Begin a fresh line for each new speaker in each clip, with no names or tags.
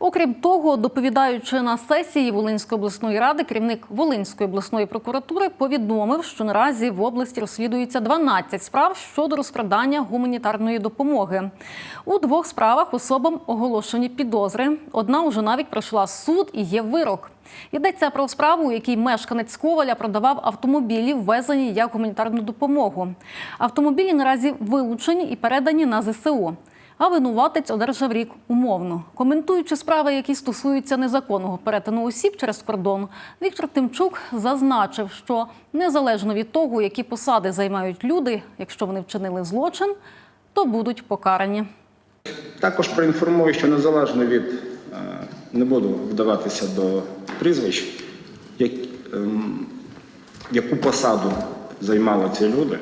Окрім того, доповідаючи на сесії Волинської обласної ради, керівник Волинської обласної прокуратури повідомив, що наразі в області розслідується 12 справ щодо розкрадання гуманітарної допомоги. У двох справах особам оголошені підозри. Одна уже навіть пройшла суд і є вирок. Йдеться про справу, у якій мешканець Коваля продавав автомобілі, ввезені як гуманітарну допомогу. Автомобілі наразі вилучені і передані на ЗСУ. А винуватець одержав рік умовно. Коментуючи справи, які стосуються незаконного перетину осіб через кордон, Віктор Тимчук зазначив, що незалежно від того, які посади займають люди, якщо вони вчинили злочин, то будуть покарані.
Також проінформую, що незалежно від е, не буду вдаватися до прізвищ, як, ем, яку посаду займали ці люди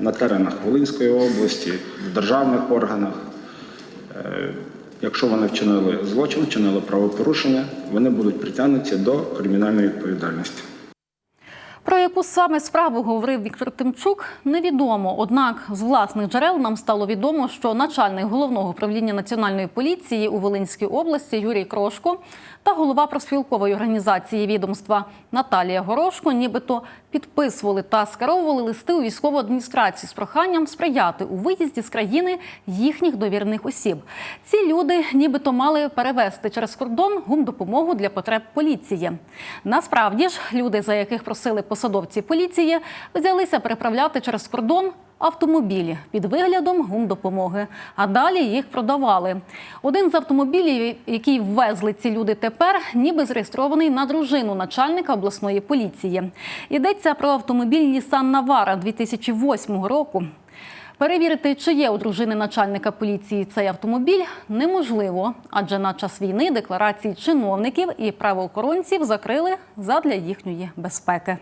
на теренах Волинської області, в державних органах. Е, Якщо вони вчинили злочин, вчинили правопорушення, вони будуть притягнуті до кримінальної відповідальності.
Яку саме справу говорив Віктор Тимчук, невідомо. Однак з власних джерел нам стало відомо, що начальник головного управління національної поліції у Волинській області Юрій Крошко та голова профспілкової організації відомства Наталія Горошко, нібито підписували та скеровували листи у військову адміністрацію з проханням сприяти у виїзді з країни їхніх довірених осіб. Ці люди нібито мали перевезти через кордон гумдопомогу для потреб поліції. Насправді ж люди, за яких просили посадовці поліції, взялися переправляти через кордон автомобілі під виглядом гумдопомоги, а далі їх продавали. Один з автомобілів, який ввезли ці люди тепер, ніби зареєстрований на дружину начальника обласної поліції. Йдеться про автомобіль Nissan Navara 2008 року. Перевірити, чи є у дружини начальника поліції цей автомобіль, неможливо, адже на час війни декларації чиновників і правоохоронців закрили задля їхньої безпеки.